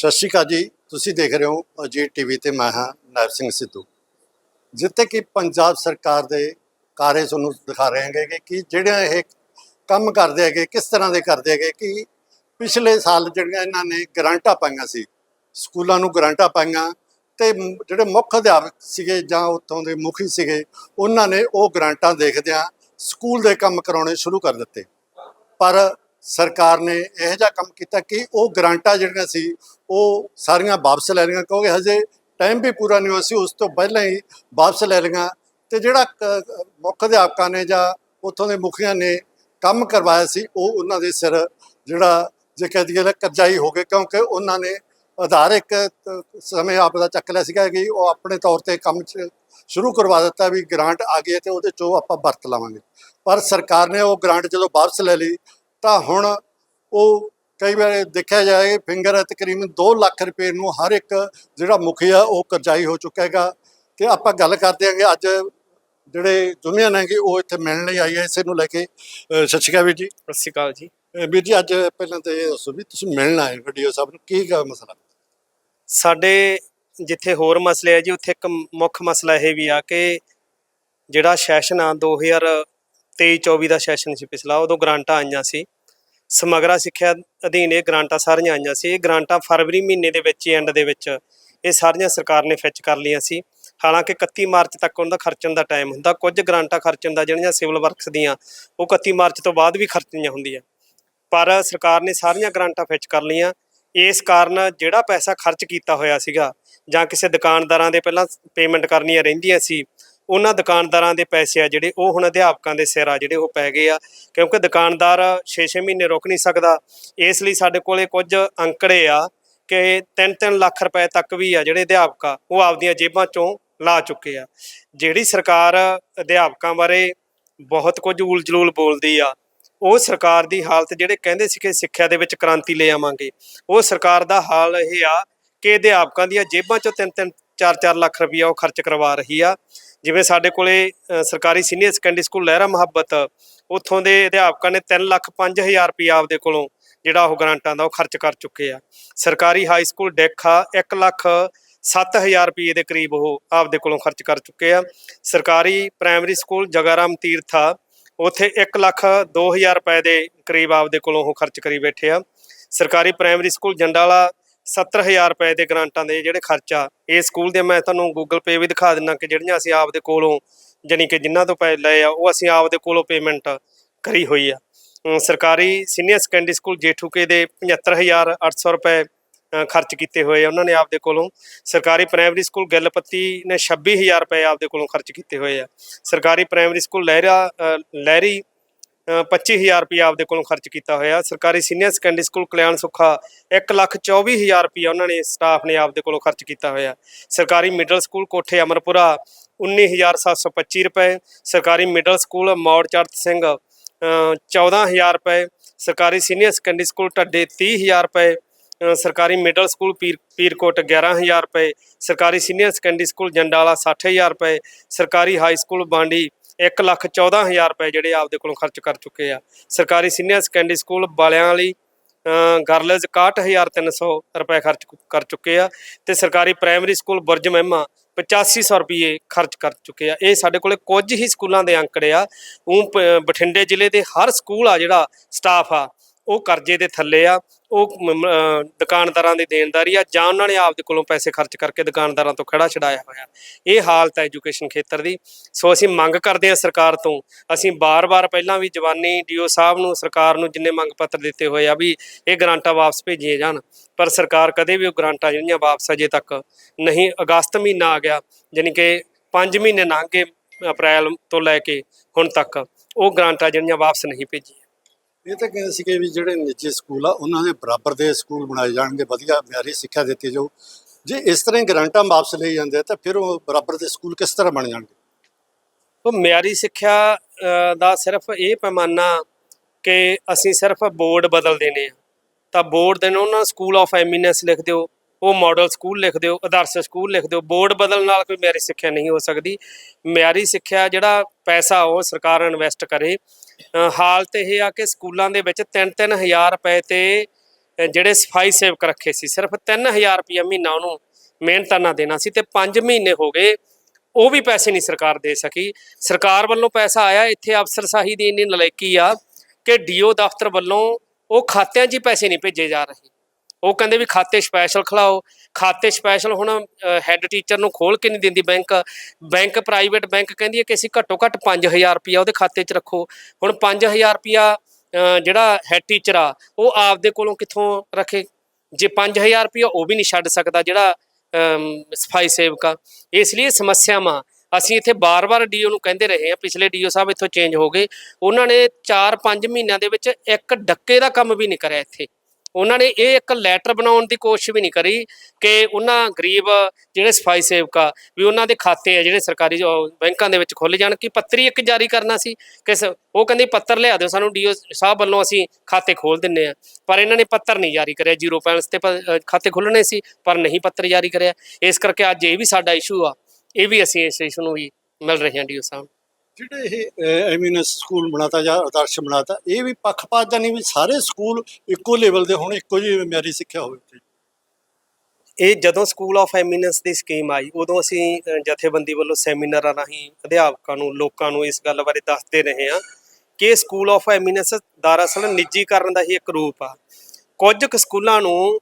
ਸਤਿ ਸ਼੍ਰੀ ਅਕਾਲ ਜੀ। ਤੁਸੀਂ ਦੇਖ ਰਹੇ ਹੋ ਅਜੀਤ ਟੀਵੀ ਤੇ ਮੈਂ ਹਾਂ ਨੈਬ ਸਿੰਘ ਸਿੱਧੂ। ਜਿੱਥੇ ਕਿ ਪੰਜਾਬ ਸਰਕਾਰ ਦੇ ਕਾਰੇ ਤੁਹਾਨੂੰ ਦਿਖਾ ਰਹੇ ਹਾਂਗੇ ਕਿ ਕਿ ਜਿਹੜੇ ਇਹ ਕੰਮ ਕਰਦੇ ਹੈਗੇ, ਕਿਸ ਤਰ੍ਹਾਂ ਦੇ ਕਰਦੇ ਹੈਗੇ, ਕਿ ਪਿਛਲੇ ਸਾਲ ਜਿਹੜੀਆਂ ਇਹਨਾਂ ਨੇ ਗ੍ਰਾਂਟਾਂ ਪਾਈਆਂ ਸੀ, ਸਕੂਲਾਂ ਨੂੰ ਗ੍ਰਾਂਟਾਂ ਪਾਈਆਂ ਤੇ ਜਿਹੜੇ ਮੁੱਖ ਅਧਿਆਪਕ ਸੀਗੇ ਜਾਂ ਉੱਥੋਂ ਦੇ ਮੁਖੀ ਸੀਗੇ, ਉਹਨਾਂ ਨੇ ਉਹ ਗ੍ਰਾਂਟਾਂ ਦੇਖਦਿਆਂ ਸਕੂਲ ਦੇ ਕੰਮ ਕਰਾਉਣੇ ਸ਼ੁਰੂ ਕਰ ਦਿੱਤੇ। ਪਰ ਸਰਕਾਰ ਨੇ ਇਹੋ ਜਿਹਾ ਕੰਮ ਕੀਤਾ ਕਿ ਉਹ ਗ੍ਰਾਂਟਾਂ ਜਿਹੜੀਆਂ ਸੀ, ਉਹ ਸਾਰੀਆਂ ਵਾਪਸ ਲੈ ਲਈਆਂ, ਕਿਉਂਕਿ ਹਜੇ ਟਾਈਮ ਵੀ ਪੂਰਾ ਨਹੀਂ ਹੋਇਆ ਸੀ, ਉਸ ਤੋਂ ਪਹਿਲਾਂ ਹੀ ਵਾਪਸ ਲੈ ਲਈਆਂ। ਤੇ ਜਿਹੜਾ ਕ- ਮੁੱਖ ਅਧਿਆਪਕਾਂ ਨੇ ਜਾਂ ਉੱਥੋਂ ਦੇ ਮੁਖੀਆਂ ਨੇ ਕੰਮ ਕਰਵਾਇਆ ਸੀ, ਉਹ ਉਹਨਾਂ ਦੇ ਸਿਰ ਜਿਹੜਾ ਜੇ ਕਹਿ ਦਈਏ ਨਾ ਕਰਜ਼ਾਈ ਹੋ ਗਏ ਕਿਉਂਕਿ ਉਹਨਾਂ ਨੇ ਆਧਾਰ ਇੱਕ ਸਮੇਂ ਆਪ ਦਾ ਚੱਕ ਲਿਆ ਸੀਗਾ ਕਿ ਉਹ ਆਪਣੇ ਤੌਰ ਤੇ ਕੰਮ ਚ ਸ਼ੁਰੂ ਕਰਵਾ ਦਿੱਤਾ ਵੀ ਗ੍ਰਾਂਟ ਆ ਗਈ ਹੈ ਤੇ ਉਹਦੇ ਚੋਂ ਆਪਾਂ ਵਰਤ ਲਵਾਂਗੇ। ਪਰ ਸਰਕਾਰ ਨੇ ਉਹ ਗ੍ਰਾਂਟ ਜਦੋਂ ਵਾਪਸ ਲੈ ਲਈ ਤਾਂ ਹੁਣ ਉਹ ਕਈ ਵਾਰ ਦੇਖਿਆ ਜਾਏ ਫਿੰਗਰ ਹੈ ਤਕਰੀਬਨ 2 ਲੱਖ ਰੁਪਏ ਨੂੰ ਹਰ ਇੱਕ ਜਿਹੜਾ ਮੁਖੀ ਆ ਉਹ ਕਰਜ਼ਾਈ ਹੋ ਚੁੱਕਾ ਹੈਗਾ। ਤੇ ਆਪਾਂ ਗੱਲ ਕਰਦੇ ਹਾਂਗੇ ਅੱਜ ਜਿਹੜੇ ਦੁਨੀਆ ਨੇ ਕਿ ਉਹ ਇੱਥੇ ਮਿਲਣ ਲਈ ਆਈ ਹੈ ਇਸੇ ਨੂੰ ਲੈ ਕੇ ਸਤਿ ਸ਼੍ਰੀ ਅਕਾਲ ਵੀਰ ਜੀ। ਸਤਿ ਸ਼੍ਰੀ ਅਕਾਲ ਜੀ। ਵੀਰ ਜੀ ਅੱਜ ਪਹਿਲਾਂ ਤਾਂ ਇਹ ਦੱਸੋ ਵੀ ਤੁਸੀਂ ਮਿਲਣ ਆਏ ਵੀਡੀਓ ਸਾਹਿਬ ਨੂੰ ਕੀ ਗਾ ਮਸਲਾ? ਸਾਡੇ ਜਿੱਥੇ ਹੋਰ ਮਸਲੇ ਆ ਜੀ ਉੱਥੇ ਇੱਕ ਮੁੱਖ ਮਸਲਾ ਇਹ ਵੀ ਆ ਕਿ ਜਿਹੜਾ ਸੈਸ਼ਨ ਆ 2023-24 ਦਾ ਸੈਸ਼ਨ ਸੀ ਪਿਛਲਾ, ਉਦੋਂ ਗ੍ਰਾਂਟਾਂ ਆਈਆਂ ਸੀ। ਸਮਗਰਾ ਸਿੱਖਿਆ ਅਧੀਨ ਇਹ ਗ੍ਰਾਂਟਾਂ ਸਾਰੀਆਂ ਆਈਆਂ ਸੀ। ਇਹ ਗ੍ਰਾਂਟਾਂ ਫਰਵਰੀ ਮਹੀਨੇ ਦੇ ਵਿੱਚ ਐਂਡ ਦੇ ਵਿੱਚ ਇਹ ਸਾਰੀਆਂ ਸਰਕਾਰ ਨੇ ਫਿੱਚ ਕਰ ਲਈਆਂ ਸੀ। ਹਾਲਾਂਕਿ 31 ਮਾਰਚ ਤੱਕ ਉਹਨਾਂ ਦਾ ਖਰਚਣ ਦਾ ਟਾਈਮ ਹੁੰਦਾ। ਕੁਝ ਗ੍ਰਾਂਟਾਂ ਖਰਚਣ ਦਾ ਜਿਹੜੀਆਂ ਸਿਵਲ ਵਰਕਸ ਦੀਆਂ, ਉਹ 31 ਮਾਰਚ ਤੋਂ ਬਾਅਦ ਵੀ ਖਰਚਣੀਆਂ ਹੁੰਦੀਆਂ। ਪਰ ਸਰਕਾਰ ਨੇ ਸਾਰੀਆਂ ਗ੍ਰਾਂਟਾਂ ਫਿੱਚ ਕਰ ਲਈਆਂ। ਇਸ ਕਾਰਨ ਜਿਹੜਾ ਪੈਸਾ ਖਰਚ ਕੀਤਾ ਹੋਇਆ ਸੀਗਾ ਜਾਂ ਕਿਸੇ ਦੁਕਾਨਦਾਰਾਂ ਦੇ ਪਹਿਲਾਂ ਪੇਮੈਂਟ ਕਰਨੀਆਂ ਰਹਿੰਦੀਆਂ ਸੀ ਉਹਨਾਂ ਦੁਕਾਨਦਾਰਾਂ ਦੇ ਪੈਸੇ ਆ ਜਿਹੜੇ ਉਹ ਹੁਣ ਅਧਿਆਪਕਾਂ ਦੇ ਸਿਰ ਆ ਜਿਹੜੇ ਉਹ ਪੈ ਗਏ ਆ, ਕਿਉਂਕਿ ਦੁਕਾਨਦਾਰ 6-6 ਮਹੀਨੇ ਰੁਕ ਨਹੀਂ ਸਕਦਾ। ਇਸ ਲਈ ਸਾਡੇ ਕੋਲੇ ਕੁਝ ਅੰਕੜੇ ਆ ਕਿ 3-3 ਲੱਖ ਰੁਪਏ ਤੱਕ ਵੀ ਆ ਜਿਹੜੇ ਅਧਿਆਪਕ ਆ, ਉਹ ਆਪਦੀਆਂ ਜੇਬਾਂ ਚੋਂ ਲਾ ਚੁੱਕੇ ਆ। ਜਿਹੜੀ ਸਰਕਾਰ ਅਧਿਆਪਕਾਂ ਬਾਰੇ ਬਹੁਤ ਕੁਝ ਊਲ ਜਲੂਲ ਬੋਲਦੀ ਆ, ਉਹ ਸਰਕਾਰ ਦੀ ਹਾਲਤ ਜਿਹੜੇ ਕਹਿੰਦੇ ਸੀ ਕਿ ਸਿੱਖਿਆ ਦੇ ਵਿੱਚ ਕ੍ਰਾਂਤੀ ਲੈ ਆਵਾਂਗੇ, ਉਹ ਸਰਕਾਰ ਦਾ ਹਾਲ ਇਹ ਆ ਕਿ ਅਧਿਆਪਕਾਂ ਦੀਆਂ ਜੇਬਾਂ ਚੋਂ 3-3 4-4 ਲੱਖ ਰੁਪਈਆ ਉਹ ਖਰਚ ਕਰਵਾ ਰਹੀ ਆ। ਜਿਵੇਂ ਸਾਡੇ ਕੋਲੇ ਸਰਕਾਰੀ ਸੀਨੀਅਰ ਸੈਕੰਡਰੀ ਸਕੂਲ ਲਹਿਰਾ ਮੁਹੱਬਤ, ਉੱਥੋਂ ਦੇ ਅਧਿਆਪਕਾਂ ਨੇ 3 ਲੱਖ 5000 ਰੁਪਈਆ ਆਪਦੇ ਕੋਲੋਂ ਜਿਹੜਾ ਉਹ ਗ੍ਰਾਂਟਾਂ ਦਾ ਉਹ ਖਰਚ ਕਰ ਚੁੱਕੇ ਆ। ਸਰਕਾਰੀ ਹਾਈ ਸਕੂਲ ਡੇਖਾ 1 ਲੱਖ 7000 ਰੁਪਏ ਦੇ ਕਰੀਬ ਉਹ ਆਪਦੇ ਕੋਲੋਂ ਖਰਚ ਕਰ ਚੁੱਕੇ ਆ। ਸਰਕਾਰੀ ਪ੍ਰਾਇਮਰੀ ਸਕੂਲ ਜਗਾਰਾਮ ਤੀਰਥਾ ਉਥੇ 1 ਲੱਖ 2000 ਰੁਪਏ ਦੇ ਕਰੀਬ ਆਪਦੇ ਕੋਲੋਂ ਉਹ ਖਰਚ ਕਰੀ ਬੈਠੇ ਆ। ਸਰਕਾਰੀ ਪ੍ਰਾਇਮਰੀ ਸਕੂਲ ਜੰਡਾਲਾ 70000 ਰੁਪਏ ਦੇ ਗ੍ਰਾਂਟਾਂ ਦੇ ਜਿਹੜੇ ਖਰਚਾ ਇਹ ਸਕੂਲ ਦੇ, ਮੈਂ ਤੁਹਾਨੂੰ ਗੂਗਲ ਪੇ ਵੀ ਦਿਖਾ ਦਿੰਨਾ ਕਿ ਜਿਹੜੀਆਂ ਅਸੀਂ ਆਪਦੇ ਕੋਲੋਂ ਜਾਣੀ ਕਿ ਜਿਨ੍ਹਾਂ ਤੋਂ ਪੈਸੇ ਲਏ ਆ, ਉਹ ਅਸੀਂ ਆਪਦੇ ਕੋਲੋਂ ਪੇਮੈਂਟ ਕਰੀ ਹੋਈ ਆ। ਸਰਕਾਰੀ ਸੀਨੀਅਰ ਸੈਕੰਡਰੀ ਸਕੂਲ ਜੇਠੂਕੇ ਦੇ 75800 ਰੁਪਏ ਖਰਚ ਕੀਤੇ ਹੋਏ ਆ ਉਹਨਾਂ ਨੇ ਆਪਦੇ ਕੋਲੋਂ। ਸਰਕਾਰੀ ਪ੍ਰਾਇਮਰੀ ਸਕੂਲ ਗਿੱਲਪੱਤੀ ਨੇ 26000 ਰੁਪਏ ਆਪਦੇ ਕੋਲੋਂ ਖਰਚ ਕੀਤੇ ਹੋਏ ਆ। ਸਰਕਾਰੀ ਪ੍ਰਾਇਮਰੀ ਸਕੂਲ ਲਹਿਰਾ ਲਹਿਰੀ 25000 ਰੁਪਏ ਆਪਦੇ ਕੋਲੋਂ ਖਰਚ ਕੀਤਾ ਹੋਇਆ। ਸਰਕਾਰੀ senior secondary school Kalyan Sukha 124000 ਰੁਪਏ ਉਹਨਾਂ ਨੇ ਸਟਾਫ ਨੇ ਆਪਦੇ ਕੋਲੋਂ ਖਰਚ ਕੀਤਾ ਹੋਇਆ। ਸਰਕਾਰੀ ਮਿਡਲ ਸਕੂਲ ਕੋਠੇ ਅਮਰਪੁਰਾ 19725 ਰੁਪਏ। ਸਰਕਾਰੀ ਮਿਡਲ ਸਕੂਲ ਮੌੜ ਚੜਤ ਸਿੰਘ ਅ, 14000 ਰੁਪਏ। ਸਰਕਾਰੀ ਸੀਨੀਅਰ ਸੈਕੰਡਰੀ ਸਕੂਲ ਢੱਡੇ 30000 ਰੁਪਏ। ਸਰਕਾਰੀ ਮਿਡਲ ਸਕੂਲ ਪੀਰ ਪੀਰਕੋਟ 11000 ਰੁਪਏ। ਸਰਕਾਰੀ ਸੀਨੀਅਰ ਸੈਕੰਡਰੀ ਸਕੂਲ ਜੰਡਾਲਾ 60000 ਰੁਪਏ। ਸਰਕਾਰੀ ਹਾਈ ਸਕੂਲ ਬਾਂਡੀ 1 ਲੱਖ 14000 ਰੁਪਏ ਜਿਹੜੇ ਆਪਦੇ ਕੋਲੋਂ ਖਰਚ ਕਰ ਚੁੱਕੇ ਆ। ਸਰਕਾਰੀ ਸੀਨੀਅਰ ਸੈਕੰਡਰੀ ਸਕੂਲ ਵਾਲਿਆਂ ਲਈ ਗਰਲਜ਼ 61300 ਰੁਪਏ ਖਰਚ ਕਰ ਚੁੱਕੇ ਆ ਤੇ ਸਰਕਾਰੀ ਪ੍ਰਾਇਮਰੀ ਸਕੂਲ ਬੁਰਜ ਮਹਿਮਾ 8500 ਰੁਪਏ ਖਰਚ ਕਰ ਚੁੱਕੇ ਆ। ਇਹ ਸਾਡੇ ਕੋਲੇ ਕੁਝ ਹੀ ਸਕੂਲਾਂ ਦੇ ਅੰਕੜੇ ਆ। ਉਹ ਪ- ਬਠਿੰਡੇ ਜ਼ਿਲ੍ਹੇ ਦੇ ਹਰ ਸਕੂਲ ਆ ਜਿਹੜਾ ਸਟਾਫ ਆ ਉਹ ਕਰਜ਼ੇ ਦੇ ਥੱਲੇ ਆ, ਉਹ ਦੁਕਾਨਦਾਰਾਂ ਦੀ ਦੇਣਦਾਰੀ ਆ, ਜਾਂ ਉਹਨਾਂ ਨੇ ਆਪਦੇ ਕੋਲੋਂ ਪੈਸੇ ਖਰਚ ਕਰਕੇ ਦੁਕਾਨਦਾਰਾਂ ਤੋਂ ਖੜਾ ਛਡਾਇਆ ਹੋਇਆ। ਇਹ ਹਾਲਤ ਹੈ ਐਜੂਕੇਸ਼ਨ ਖੇਤਰ ਦੀ। ਸੋ ਅਸੀਂ ਮੰਗ ਕਰਦੇ ਹਾਂ ਸਰਕਾਰ ਤੋਂ, ਅਸੀਂ ਬਾਰ-ਬਾਰ ਪਹਿਲਾਂ ਵੀ ਜਵਾਨੀ ਡੀਓ ਸਾਹਿਬ ਨੂੰ, ਸਰਕਾਰ ਨੂੰ ਜਿੰਨੇ ਮੰਗ ਪੱਤਰ ਦਿੱਤੇ ਹੋਏ ਆ ਵੀ ਇਹ ਗ੍ਰਾਂਟਾਂ ਵਾਪਸ ਭੇਜੀਆਂ ਜਾਣ। ਪਰ ਸਰਕਾਰ ਕਦੇ ਵੀ ਉਹ ਗ੍ਰਾਂਟਾਂ ਜਿਹੜੀਆਂ ਵਾਪਸ ਅਜੇ ਤੱਕ ਨਹੀਂ, ਅਗਸਤ ਮਹੀਨਾ ਆ ਗਿਆ ਯਾਨੀ ਕਿ 5 ਮਹੀਨੇ ਲੰਘ ਗਏ ਅਪ੍ਰੈਲ ਤੋਂ ਲੈ ਕੇ ਹੁਣ ਤੱਕ। ਉਹ ਗ੍ਰਾਂਟਾਂ ਜਿਹੜੀਆਂ ਵਾਪਸ ਨਹੀਂ ਭੇਜੀ ਇਹ ਤਾਂ ਕਹਿੰਦੇ ਸੀਗੇ ਵੀ ਜਿਹੜੇ ਨਿੱਜੀ ਸਕੂਲ ਆ, ਉਹਨਾਂ ਦੇ ਬਰਾਬਰ ਦੇ ਸਕੂਲ ਬਣਾਏ ਜਾਣਗੇ, ਵਧੀਆ ਮਿਆਰੀ ਸਿੱਖਿਆ ਦਿੱਤੀ ਜਾਊ। ਜੇ ਇਸ ਤਰ੍ਹਾਂ ਹੀ ਗ੍ਰਾਂਟਾਂ ਵਾਪਸ ਲਈ ਜਾਂਦੇ ਆ, ਤਾਂ ਫਿਰ ਉਹ ਬਰਾਬਰ ਦੇ ਸਕੂਲ ਕਿਸ ਤਰ੍ਹਾਂ ਬਣ ਜਾਣਗੇ? ਉਹ ਮਿਆਰੀ ਸਿੱਖਿਆ ਦਾ ਸਿਰਫ ਇਹ ਪੈਮਾਨਾ ਕਿ ਅਸੀਂ ਸਿਰਫ ਬੋਰਡ ਬਦਲ ਦੇਣੇ ਆ ਤਾਂ ਬੋਰਡ ਦੇ ਨੂੰ ਨਾ ਸਕੂਲ ਆਫ ਐਮੀਨੈਂਸ ਲਿਖ ਦਿਓ ਉਹ ਮਾਡਲ ਸਕੂਲ ਲਿਖ ਦਿਓ ਆਦਰਸ਼ ਸਕੂਲ ਲਿਖ ਦਿਓ ਬੋਰਡ ਬਦਲਣ ਨਾਲ ਕੋਈ ਮਿਆਰੀ ਸਿੱਖਿਆ ਨਹੀਂ ਹੋ ਸਕਦੀ। ਮਿਆਰੀ ਸਿੱਖਿਆ ਜਿਹੜਾ ਪੈਸਾ ਉਹ ਸਰਕਾਰ ਇਨਵੈਸਟ ਕਰੇ। ਅ, ਹਾਲਤ ਇਹ ਆ ਕਿ ਸਕੂਲਾਂ ਦੇ ਵਿੱਚ 3-3000 ਰੁਪਏ ਤੇ ਜਿਹੜੇ ਸਫ਼ਾਈ ਸੇਵਕ ਰੱਖੇ ਸੀ ਸਿਰਫ 3000 ਰੁਪਇਆ ਮਹੀਨਾ ਉਹਨੂੰ ਮਿਹਨਤਾਨਾ ਦੇਣਾ ਸੀ ਤੇ 5 ਮਹੀਨੇ ਹੋ ਗਏ ਉਹ ਵੀ ਪੈਸੇ ਨਹੀਂ ਸਰਕਾਰ ਦੇ ਸਕੀ। ਸਰਕਾਰ ਵੱਲੋਂ ਪੈਸਾ ਆਇਆ ਇੱਥੇ ਅਫਸਰਸ਼ਾਹੀ ਦੀ ਇੰਨੀ ਨਲਾਇਕੀ ਆ ਕਿ ਡੀਓ ਦਫ਼ਤਰ ਵੱਲੋਂ ਉਹ ਖਾਤਿਆਂ 'ਚ ਹੀ ਪੈਸੇ ਨਹੀਂ ਭੇਜੇ ਜਾ ਰਹੇ। ਉਹ ਕਹਿੰਦੇ ਵੀ ਖਾਤੇ ਸਪੈਸ਼ਲ ਖਿਲਾਓ। ਖਾਤੇ ਸਪੈਸ਼ਲ ਹੁਣ ਹੈੱਡ ਟੀਚਰ ਨੂੰ ਖੋਲ ਕੇ ਨਹੀਂ ਦਿੰਦੀ ਬੈਂਕ ਬੈਂਕ ਪ੍ਰਾਈਵੇਟ ਬੈਂਕ ਕਹਿੰਦੀ ਹੈ ਕਿ ਅਸੀਂ ਘੱਟੋ ਘੱਟ 5000 ਰੁਪਇਆ ਉਹਦੇ ਖਾਤੇ 'ਚ ਰੱਖੋ। ਹੁਣ 5000 ਰੁਪਇਆ ਅਹ, ਜਿਹੜਾ ਹੈੱਡ ਟੀਚਰ ਆ ਉਹ ਆਪਦੇ ਕੋਲੋਂ ਕਿੱਥੋਂ ਰੱਖੇ? ਜੇ 5000 ਰੁਪਇਆ ਉਹ ਵੀ ਨਹੀਂ ਛੱਡ ਸਕਦਾ ਜਿਹੜਾ ਸਫ਼ਾਈ ਸੇਵਕਾ ਇਸ ਲਈ ਸਮੱਸਿਆਵਾਂ ਅਸੀਂ ਇੱਥੇ ਬਾਰ-ਬਾਰ ਡੀਓ ਨੂੰ ਕਹਿੰਦੇ ਰਹੇ ਹਾਂ। ਪਿਛਲੇ ਡੀਓ ਸਾਹਿਬ ਇੱਥੋਂ ਚੇਂਜ ਹੋ ਗਏ। ਉਹਨਾਂ ਨੇ 4-5 ਮਹੀਨਿਆਂ ਦੇ ਵਿੱਚ ਇੱਕ ਡੱਕੇ ਦਾ ਕੰਮ ਵੀ ਨਹੀਂ ਕਰਿਆ ਇੱਥੇ। ਉਹਨਾਂ ਨੇ ਇਹ ਇੱਕ ਲੈਟਰ ਬਣਾਉਣ ਦੀ ਕੋਸ਼ਿਸ਼ ਵੀ ਨਹੀਂ ਕਰੀ ਕਿ ਉਹਨਾਂ ਗਰੀਬ ਜਿਹੜੇ ਸਫ਼ਾਈ ਸੇਵਕ ਆ, ਵੀ ਉਹਨਾਂ ਦੇ ਖਾਤੇ ਆ ਜਿਹੜੇ ਸਰਕਾਰੀ ਬੈਂਕਾਂ ਦੇ ਵਿੱਚ ਖੁੱਲ ਜਾਣ, ਕਿ ਪੱਤਰੀ ਇੱਕ ਜਾਰੀ ਕਰਨਾ ਸੀ, ਕਿ ਉਹ ਕਹਿੰਦੇ ਪੱਤਰ ਲਿਆ ਦਿਓ ਸਾਨੂੰ ਡੀਓ ਸਾਹਿਬ ਵੱਲੋਂ ਅਸੀਂ ਖਾਤੇ ਖੋਲ ਦਿੰਨੇ ਆ ਪਰ ਇਹਨਾਂ ਨੇ ਪੱਤਰ ਨਹੀਂ ਜਾਰੀ ਕਰਿਆ, ਜ਼ੀਰੋ ਬੈਲੈਂਸ ਤੇ ਪ- ਖਾਤੇ ਖੁੱਲਣੇ ਸੀ, ਪਰ ਨਹੀਂ ਪੱਤਰ ਜਾਰੀ ਕਰਿਆ। ਇਸ ਕਰਕੇ ਅੱਜ ਇਹ ਵੀ ਸਾਡਾ ਇਸ਼ੂ ਆ। ਇਹ ਵੀ ਅਸੀਂ ਇਸ ਇਸ਼ੂ ਨੂੰ ਵੀ ਮਿਲ ਰਹੇ ਹਾਂ ਡੀਓ ਸਾਹਿਬ। ਜਿਹੜੇ ਇਹ ਐਮਿਨਸ ਸਕੂਲ ਬਣਾਤਾ ਜਾਂ ਆਦਰਸ਼ ਬਣਾਤਾ, ਇਹ ਵੀ ਪੱਖਪਾਤ ਦਾ ਨਹੀਂ ਵੀ ਸਾਰੇ ਸਕੂਲ ਇੱਕੋ ਲੈਵਲ ਦੇ ਹੋਣ, ਇੱਕੋ ਜਿਹੀ ਮਿਆਰੀ ਸਿੱਖਿਆ ਹੋਵੇ ਉੱਥੇ। ਇਹ ਜਦੋਂ ਸਕੂਲ ਆਫ ਐਮੀਨੈਂਸ ਦੀ ਸਕੀਮ ਆਈ, ਉਦੋਂ ਅਸੀਂ ਜਥੇਬੰਦੀ ਵੱਲੋਂ ਸੈਮੀਨਾਰਾਂ ਰਾਹੀਂ ਅਧਿਆਪਕਾਂ ਨੂੰ, ਲੋਕਾਂ ਨੂੰ ਇਸ ਗੱਲ ਬਾਰੇ ਦੱਸਦੇ ਰਹੇ ਹਾਂ ਕਿ ਸਕੂਲ ਆਫ ਐਮੀਨੈਂਸ ਦਰਅਸਲ ਨਿੱਜੀਕਰਨ ਦਾ ਹੀ ਇੱਕ ਰੂਪ ਆ। ਕੁਝ ਕੁ ਸਕੂਲਾਂ ਨੂੰ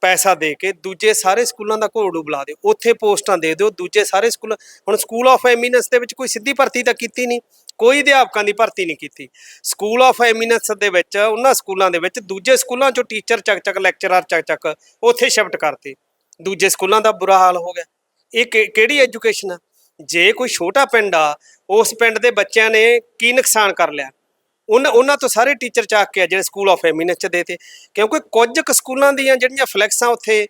ਪੈਸਾ ਦੇ ਕੇ ਦੂਜੇ ਸਾਰੇ ਸਕੂਲਾਂ ਦਾ ਘੋੜੂ ਬੁਲਾ ਦਿਓ, ਉੱਥੇ ਪੋਸਟਾਂ ਦੇ ਦਿਓ, ਦੂਜੇ ਸਾਰੇ ਸਕੂਲ, ਹੁਣ ਸਕੂਲ ਆਫ ਐਮੀਨੈਂਸ ਦੇ ਵਿੱਚ ਕੋਈ ਸਿੱਧੀ ਭਰਤੀ ਤਾਂ ਕੀਤੀ ਨਹੀਂ, ਕੋਈ ਅਧਿਆਪਕਾਂ ਦੀ ਭਰਤੀ ਨਹੀਂ ਕੀਤੀ। ਸਕੂਲ ਆਫ ਐਮੀਨੈਂਸ ਦੇ ਵਿੱਚ, ਉਹਨਾਂ ਸਕੂਲਾਂ ਦੇ ਵਿੱਚ ਦੂਜੇ ਸਕੂਲਾਂ ਚੋਂ ਟੀਚਰ ਚੱਕ ਚੱਕ ਲੈਕਚਰਰ ਚੱਕ ਚੱਕ ਉੱਥੇ ਸ਼ਿਫਟ ਕਰਤੇ। ਦੂਜੇ ਸਕੂਲਾਂ ਦਾ ਬੁਰਾ ਹਾਲ ਹੋ ਗਿਆ। ਇਹ ਕਿ- ਕਿਹੜੀ ਐਜੂਕੇਸ਼ਨ ਆ? ਜੇ ਕੋਈ ਛੋਟਾ ਪਿੰਡ ਆ, ਉਸ ਪਿੰਡ ਦੇ ਬੱਚਿਆਂ ਨੇ ਕੀ ਨੁਕਸਾਨ ਕਰ ਲਿਆ? ਉਹਨਾਂ ਉਹਨਾਂ ਤੋਂ ਸਾਰੇ ਟੀਚਰ ਚੱਕ ਕੇ ਆ ਜਿਹੜੇ ਸਕੂਲ ਆਫ ਐਮੀਨੈਂਸ ਚ ਦੇਤੇ ਕਿਉਂਕਿ ਕੁਝ ਕੁ ਸਕੂਲਾਂ ਦੀਆਂ ਜਿਹੜੀਆਂ ਫਲੈਕਸਾਂ ਉੱਥੇ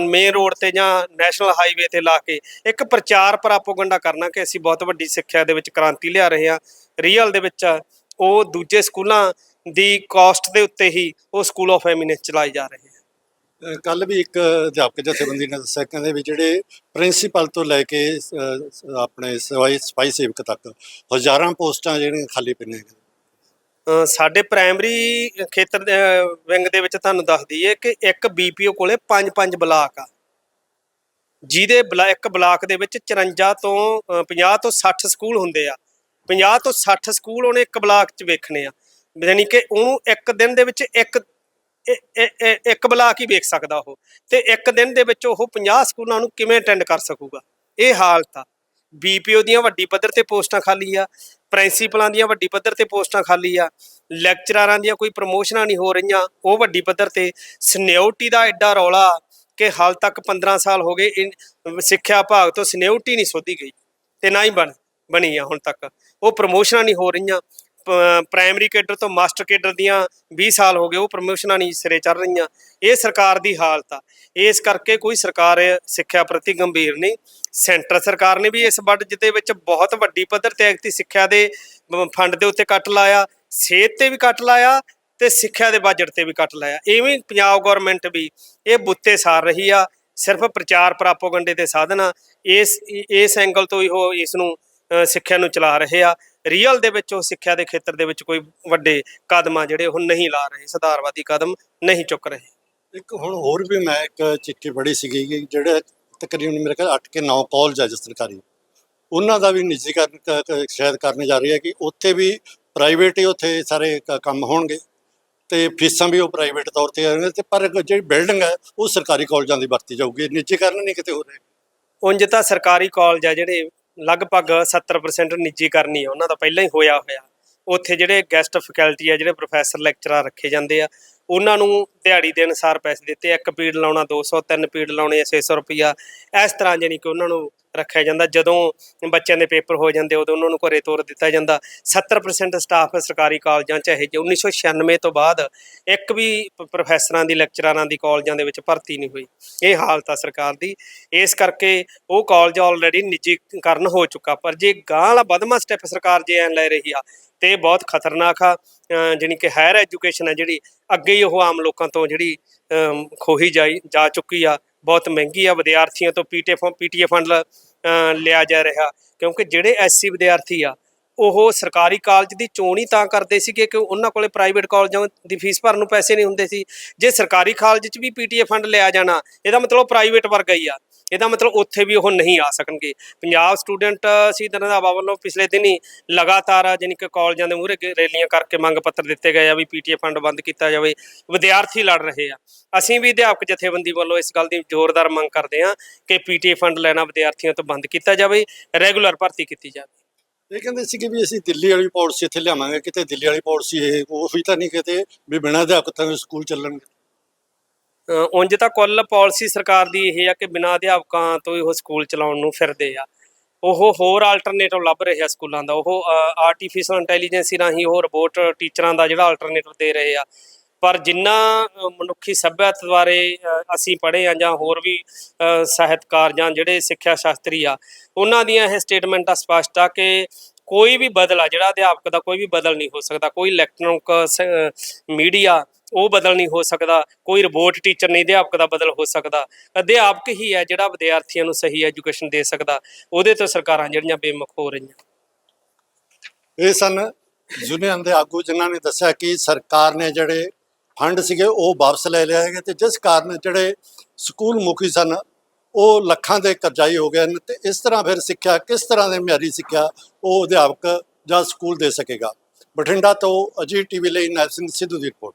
ਮੇਨ ਰੋਡ ਤੇ ਜਾਂ ਨੈਸ਼ਨਲ ਹਾਈਵੇ ਤੇ ਲਾ ਕੇ ਇੱਕ ਪ੍ਰਚਾਰ ਪ੍ਰਾਪੋਗੰਡਾ ਕਰਨਾ ਕਿ ਅਸੀਂ ਬਹੁਤ ਵੱਡੀ ਸਿੱਖਿਆ ਦੇ ਵਿੱਚ ਕ੍ਰਾਂਤੀ ਲਿਆ ਰਹੇ ਹਾਂ। ਰੀਅਲ ਦੇ ਵਿੱਚ ਉਹ ਦੂਜੇ ਸਕੂਲਾਂ ਦੀ ਕਾਸਟ ਦੇ ਉੱਤੇ ਹੀ ਉਹ ਸਕੂਲ ਆਫ ਐਮੀਨੈਂਸ ਚਲਾਏ ਜਾ ਰਹੇ ਆ। ਕੱਲ ਵੀ ਇੱਕ ਅਧਿਆਪਕ ਜਥੇਬੰਦੀ ਨੇ ਦੱਸਿਆ ਕਹਿੰਦੇ ਵੀ ਜਿਹੜੇ ਪ੍ਰਿੰਸੀਪਲ ਤੋਂ ਲੈ ਕੇ ਆਪਣੇ ਸਫ਼ਾਈ ਸਫ਼ਾਈ ਸੇਵਕ ਤੱਕ ਹਜ਼ਾਰਾਂ ਪੋਸਟਾਂ ਜਿਹੜੀਆਂ ਖਾਲੀ ਪਈਆਂ ਨੇ। ਸਾਡੇ ਪ੍ਰਾਇਮਰੀ ਖੇਤਰ ਦੇ ਵਿੰਗ ਦੇ ਵਿੱਚ ਤੁਹਾਨੂੰ ਦੱਸ ਦਈਏ ਕਿ ਇੱਕ ਬੀਪੀਓ ਕੋਲੇ 5-5 ਬਲਾਕ ਆ। ਜਿਹਦੇ ਬਲਾ ਇੱਕ ਬਲਾਕ ਦੇ ਵਿੱਚ 54 ਤੋਂ ਅ, 50 ਤੋਂ 60 ਸਕੂਲ ਹੁੰਦੇ ਆ। 50 ਤੋਂ 60 ਸਕੂਲ ਉਹਨੇ ਇੱਕ ਬਲਾਕ 'ਚ ਵੇਖਣੇ ਆ। ਯਾਨੀ ਕਿ ਉਹਨੂੰ ਇੱਕ ਦਿਨ ਦੇ ਵਿੱਚ ਇੱਕ ਇੱਕ ਬਲਾਕ ਹੀ ਵੇਖ ਸਕਦਾ ਉਹ। ਤੇ ਇੱਕ ਦਿਨ ਦੇ ਵਿੱਚ ਉਹ 50 ਸਕੂਲਾਂ ਨੂੰ ਕਿਵੇਂ ਅਟੈਂਡ ਕਰ ਸਕੂਗਾ? ਇਹ ਹਾਲਤ ਆ। ਬੀਪੀਓ ਦੀਆਂ ਵੱਡੀ ਪੱਧਰ ਤੇ ਪੋਸਟਾਂ ਖਾਲੀ ਆ। ਪ੍ਰਿੰਸੀਪਲਾਂ ਦੀਆਂ ਵੱਡੀ ਪੱਧਰ ਤੇ ਪੋਸਟਾਂ ਖਾਲੀ ਆ, ਲੈਕਚਰਾਰਾਂ ਦੀਆਂ ਕੋਈ ਪ੍ਰਮੋਸ਼ਨਾਂ ਨਹੀਂ ਹੋ ਰਹੀਆਂ, ਉਹ ਵੱਡੀ ਪੱਧਰ ਤੇ ਸਨਿਓਰਟੀ ਦਾ ਐਡਾ ਰੌਲਾ ਕਿ ਹਾਲ ਤੱਕ 15 ਸਾਲ ਹੋ ਗਏ ਸਿੱਖਿਆ ਵਿਭਾਗ ਤੋਂ ਸਨਿਓਰਟੀ ਨਹੀਂ ਸੋਧੀ ਗਈ ਤੇ ਨਾ ਹੀ ਬਣ, ਬਣੀ ਆ ਹੁਣ ਤੱਕ। ਉਹ ਪ੍ਰਮੋਸ਼ਨਾਂ ਨਹੀਂ ਹੋ ਰਹੀਆਂ ਪ੍ਰਾਇਮਰੀ ਕੇਡਰ ਤੋਂ ਮਾਸਟਰ ਕੇਡਰ ਦੀਆਂ 20 ਸਾਲ ਹੋ ਗਏ, ਉਹ ਪ੍ਰਮੋਸ਼ਨਾਂ ਨਹੀਂ ਸਿਰੇ ਚੜ ਰਹੀਆਂ। ਇਹ ਸਰਕਾਰ ਦੀ ਹਾਲਤ ਆ। ਇਸ ਕਰਕੇ ਕੋਈ ਸਰਕਾਰ ਸਿੱਖਿਆ ਪ੍ਰਤੀ ਗੰਭੀਰ ਨਹੀਂ। ਸੈਂਟਰ ਸਰਕਾਰ ਨੇ ਵੀ ਇਸ ਬਜਟ ਦੇ ਵਿੱਚ ਬਹੁਤ ਵੱਡੀ ਪੱਧਰ ਤੇ ਐਕਤੀ ਸਿੱਖਿਆ ਦੇ ਫੰਡ ਦੇ ਉੱਤੇ ਕੱਟ ਲਾਇਆ। ਸਿਹਤ ਤੇ ਵੀ ਕੱਟ ਲਾਇਆ ਤੇ ਸਿੱਖਿਆ ਦੇ ਬਜਟ ਤੇ ਵੀ ਕੱਟ ਲਾਇਆ। ਐਵੇਂ ਪੰਜਾਬ ਗਵਰਨਮੈਂਟ ਵੀ ਇਹ ਬੁੱਤੇ ਸਾਰ ਰਹੀ ਆ। ਸਿਰਫ ਪ੍ਰਚਾਰ ਪ੍ਰਾਪੋਗੰਡੇ ਦੇ ਸਾਧਨ ਆ। ਇਸ ਇਸ ਐਂਗਲ ਤੋਂ ਹੀ ਉਹ ਇਸ ਨੂੰ ਸਿੱਖਿਆ ਨੂੰ ਚਲਾ ਰਹੇ ਆ। ਰੀਅਲ ਦੇ ਵਿੱਚ ਉਹ ਸਿੱਖਿਆ ਦੇ ਖੇਤਰ ਦੇ ਵਿੱਚ ਕੋਈ ਵੱਡੇ ਕਦਮ ਆ ਜਿਹੜੇ ਉਹ ਨਹੀਂ ਲਾ ਰਹੇ ਸੁਧਾਰਵਾਦੀ ਕਦਮ ਨਹੀਂ ਚੁੱਕ ਰਹੇ। ਇੱਕ ਹੁਣ ਹੋਰ ਵੀ ਮੈਂ ਇੱਕ ਚਿੱਠੀ ਪੜ੍ਹੀ ਸੀਗੀ ਕਿ ਜਿਹੜੇ ਤਕਰੀਬਨ ਮੇਰੇ ਖਿਆਲ 8 ਕੇ 9 ਕਾਲਜ ਆ ਸਰਕਾਰੀ ਉਹਨਾਂ ਦਾ ਵੀ ਨਿੱਜੀਕਰਨ ਸ਼ਾਇਦ ਕਰਨੇ ਜਾ ਰਹੀ ਹੈ ਕਿ ਉੱਥੇ ਵੀ ਪ੍ਰਾਈਵੇਟ ਹੀ ਉੱਥੇ ਸਾਰੇ ਕੰਮ ਹੋਣਗੇ ਤੇ ਫੀਸਾਂ ਵੀ ਉਹ ਪ੍ਰਾਈਵੇਟ ਤੌਰ ਤੇ ਆਉਣਗੇ ਤੇ ਪਰ ਜਿਹੜੀ ਬਿਲਡਿੰਗ ਹੈ ਉਹ ਸਰਕਾਰੀ ਕਾਲਜਾਂ ਦੀ ਵਰਤੀ ਜਾਊਗੀ ਨਿੱਜੀਕਰਨ ਨਹੀਂ ਕਿਤੇ ਹੋ ਰਿਹਾ। ਉਂਝ ਤਾਂ ਸਰਕਾਰੀ ਕਾਲਜ ਆ ਜਿਹੜੇ ਲਗਭਗ 70% ਨਿੱਜੀਕਰਨ ਆ, ਉਹਨਾਂ ਦਾ ਪਹਿਲਾਂ ਹੀ ਹੋਇਆ ਹੋਇਆ। ਉੱਥੇ ਜਿਹੜੇ ਗੈਸਟ ਫੈਕਲਟੀ ਆ, ਜਿਹੜੇ ਪ੍ਰੋਫੈਸਰ ਲੈਕਚਰਰ ਰੱਖੇ ਜਾਂਦੇ ਆ, ਉਹਨਾਂ ਨੂੰ ਦਿਹਾੜੀ ਦੇ ਅਨੁਸਾਰ ਪੈਸੇ ਦਿੱਤੇ ਇੱਕ ਪੀੜ ਲਾਉਣਾ 200 ਤਿੰਨ ਪੀੜ ਲਾਉਣੇ 600 ਰੁਪਿਆ ਇਸ ਤਰ੍ਹਾਂ ਜਾਨੀ ਕਿ ਉਹਨਾਂ ਨੂੰ ਰੱਖਿਆ ਜਾਂਦਾ। ਜਦੋਂ ਬੱਚਿਆਂ ਦੇ ਪੇਪਰ ਹੋ ਜਾਂਦੇ, ਉਦੋਂ ਉਹਨਾਂ ਨੂੰ ਘਰੇ ਤੋਰ ਦਿੱਤਾ ਜਾਂਦਾ। 70% ਸਟਾਫ ਸਰਕਾਰੀ ਕਾਲਜਾਂ ਚ ਇਹ ਜੇ 1996 ਤੋਂ ਬਾਅਦ ਇੱਕ ਵੀ ਪ੍ਰੋਫੈਸਰਾਂ ਦੀ ਲੈਕਚਰਾਰਾਂ ਦੀ ਕਾਲਜਾਂ ਦੇ ਵਿੱਚ ਭਰਤੀ ਨਹੀਂ ਹੋਈ। ਇਹ ਹਾਲਤ ਆ ਸਰਕਾਰ ਦੀ। ਇਸ ਕਰਕੇ ਉਹ ਕਾਲਜ ਆਲਰੇਡੀ ਨਿੱਜੀਕਰਨ ਹੋ ਚੁੱਕਾ। ਪਰ ਜੇ ਗਾਂ ਵਾਲਾ ਵਧਮਾ ਸਟੈਪ ਸਰਕਾਰ ਜੇ ਐਂ ਲੈ ਰਹੀ ਆ, ਤੇ ਇਹ ਬਹੁਤ ਖਤਰਨਾਕ ਆ। ਅਹ ਜਾਣੀ ਕਿ ਹਾਇਰ ਐਜੂਕੇਸ਼ਨ ਹੈ ਜਿਹੜੀ, ਅੱਗੇ ਹੀ ਉਹ ਆਮ ਲੋਕਾਂ ਤੋਂ ਜਿਹੜੀ ਖੋਹੀ ਜਾਈ, ਜਾ ਚੁੱਕੀ ਆ। ਬਹੁਤ ਮਹਿੰਗੀ ਆ, ਵਿਦਿਆਰਥੀਆਂ ਤੋਂ ਪੀਟੀਏ ਪੀਟੀਏ ਫੰਡ ਲਿਆ ਜਾ ਰਿਹਾ। ਕਿਉਂਕਿ ਜਿਹੜੇ ਐਸਸੀ ਵਿਦਿਆਰਥੀ ਆ ਉਹ ਸਰਕਾਰੀ ਕਾਲਜ ਦੀ ਚੋਣ ਹੀ ਤਾਂ ਕਰਦੇ ਸੀਗੇ ਕਿ ਉਹਨਾਂ ਕੋਲੇ ਪ੍ਰਾਈਵੇਟ ਕਾਲਜਾਂ ਦੀ ਫੀਸ ਭਰਨ ਨੂੰ ਪੈਸੇ ਨਹੀਂ ਹੁੰਦੇ ਸੀ। ਜੇ ਸਰਕਾਰੀ ਕਾਲਜ 'ਚ ਵੀ ਪੀਟੀਏ ਫੰਡ ਲਿਆ ਜਾਣਾ, ਇਹਦਾ ਮਤਲਬ ਪ੍ਰਾਈਵੇਟ ਵਰਗਾ ਹੀ ਆ। ਇਹਦਾ ਮਤਲਬ ਉੱਥੇ ਵੀ ਉਹ ਨਹੀਂ ਆ ਸਕਣਗੇ। ਪੰਜਾਬ ਸਟੂਡੈਂਟ ਸ਼ਹੀਦ ਰੰਧਾਵਾ ਵੱਲੋਂ ਪਿਛਲੇ ਦਿਨੀ ਲਗਾਤਾਰ ਜਾਣੀ ਕਿ ਕਾਲਜਾਂ ਦੇ ਮੂਹਰੇ ਰੈਲੀਆਂ ਕਰਕੇ ਮੰਗ ਪੱਤਰ ਦਿੱਤੇ ਗਏ ਆ ਵੀ ਪੀਟੀਏ ਫੰਡ ਬੰਦ ਕੀਤਾ ਜਾਵੇ। ਵਿਦਿਆਰਥੀ ਲੜ ਰਹੇ ਆ। ਅਸੀਂ ਵੀ ਅਧਿਆਪਕ ਜਥੇਬੰਦੀ ਵੱਲੋਂ ਇਸ ਗੱਲ ਦੀ ਜ਼ੋਰਦਾਰ ਮੰਗ ਕਰਦੇ ਹਾਂ ਕਿ ਪੀਟੀਏ ਫੰਡ ਲੈਣਾ ਵਿਦਿਆਰਥੀਆਂ ਤੋਂ ਬੰਦ ਕੀਤਾ ਜਾਵੇ। ਰੈਗੂਲਰ ਭਰਤੀ ਕੀਤੀ ਜਾਵੇ। ਇਹ ਕਹਿੰਦੇ ਸੀ ਕਿ ਵੀ ਅਸੀਂ ਦਿੱਲੀ ਵਾਲੀ ਪਾਲਿਸੀ ਇੱਥੇ ਲਿਆਵਾਂਗੇ ਕਿਤੇ ਦਿੱਲੀ ਵਾਲੀ ਪਾਲਿਸੀ ਇਹ ਉਹ ਵੀ ਤਾਂ ਨਹੀਂ ਕਿਤੇ ਵੀ ਬਿਨਾਂ ਅਧਿਆਪਕਾਂ ਦੇ ਸਕੂਲ ਚੱਲਣਗੇ। ਅ, ਉਂਝ ਤਾਂ ਕੁੱਲ ਪਾਲਿਸੀ ਸਰਕਾਰ ਦੀ ਇਹ ਆ ਕਿ ਬਿਨਾਂ ਅਧਿਆਪਕਾਂ ਤੋਂ ਹੀ ਉਹ ਸਕੂਲ ਚਲਾਉਣ ਨੂੰ ਫਿਰਦੇ ਆ। ਉਹ ਹੋਰ ਆਲਟਰਨੇਟਿਵ ਲੱਭ ਰਹੇ ਆ ਸਕੂਲਾਂ ਦਾ ਉਹ ਆਰਟੀਫੀਸ਼ੀਅਲ ਇੰਟੈਲੀਜੈਂਸੀ ਰਾਹੀਂ ਉਹ ਰਿਪੋਰਟ ਟੀਚਰਾਂ ਦਾ ਜਿਹੜਾ ਆਲਟਰਨੇਟਿਵ ਦੇ ਰਹੇ ਆ। ਪਰ ਜਿੰਨਾ ਮਨੁੱਖੀ ਸੱਭਿਅਤਾ ਬਾਰੇ ਅਸੀਂ ਪੜ੍ਹੇ ਆ ਜਾਂ ਹੋਰ ਵੀ ਸਾਹਿਤਕਾਰ ਜਾਂ ਜਿਹੜੇ ਸਿੱਖਿਆ ਸ਼ਾਸਤਰੀ ਆ, ਉਹਨਾਂ ਦੀਆਂ ਇਹ ਸਟੇਟਮੈਂਟਾਂ ਸਪਸ਼ਟ ਆ ਕਿ ਕੋਈ ਵੀ ਬਦਲ ਆ, ਜਿਹੜਾ ਅਧਿਆਪਕ ਦਾ ਕੋਈ ਵੀ ਬਦਲ ਨਹੀਂ ਹੋ ਸਕਦਾ, ਕੋਈ ਇਲੈਕਟ੍ਰੋਨਿਕ ਮੀਡੀਆ ਉਹ ਬਦਲ ਨਹੀਂ ਹੋ ਸਕਦਾ, ਕੋਈ ਰਿਬੋਟ ਟੀਚਰ ਨਹੀਂ, ਅਧਿਆਪਕ ਦਾ ਬਦਲ ਹੋ ਸਕਦਾ, ਅਧਿਆਪਕ ਹੀ ਹੈ ਜਿਹੜਾ ਵਿਦਿਆਰਥੀਆਂ ਨੂੰ ਸਹੀ ਐਜੂਕੇਸ਼ਨ ਦੇ ਸਕਦਾ, ਉਹਦੇ ਤੋਂ ਸਰਕਾਰਾਂ ਜਿਹੜੀਆਂ ਬੇਮੁਖ ਹੋ ਰਹੀਆਂ। ਇਹ ਸਨ ਯੂਨੀਅਨ ਦੇ ਆਗੂ ਜਿਨ੍ਹਾਂ ਨੇ ਦੱਸਿਆ ਕਿ ਸਰਕਾਰ ਨੇ ਜਿਹੜੇ ਫੰਡ ਸੀਗੇ, ਉਹ ਵਾਪਸ ਲੈ ਲਿਆ ਹੈਗੇ ਤੇ ਜਿਸ ਕਾਰਨ ਜਿਹੜੇ ਸਕੂਲ ਮੁਖੀ ਸਨ, ਉਹ ਲੱਖਾਂ ਦੇ ਕਰਜ਼ਾਈ ਹੋ ਗਏ ਨੇ ਤੇ ਇਸ ਤਰ੍ਹਾਂ ਫਿਰ ਸਿੱਖਿਆ, ਕਿਸ ਤਰ੍ਹਾਂ ਦੇ ਮਿਆਰੀ ਸਿੱਖਿਆ ਉਹ ਅਧਿਆਪਕ ਜਾਂ ਸਕੂਲ ਦੇ ਸਕੇਗਾ। ਬਠਿੰਡਾ ਤੋਂ ਅਜੀਤ ਟੀਵੀ ਲਈ ਨੈਲ ਸਿੰਘ ਸਿੱਧੂ ਦੀ ਰਿਪੋਰਟ।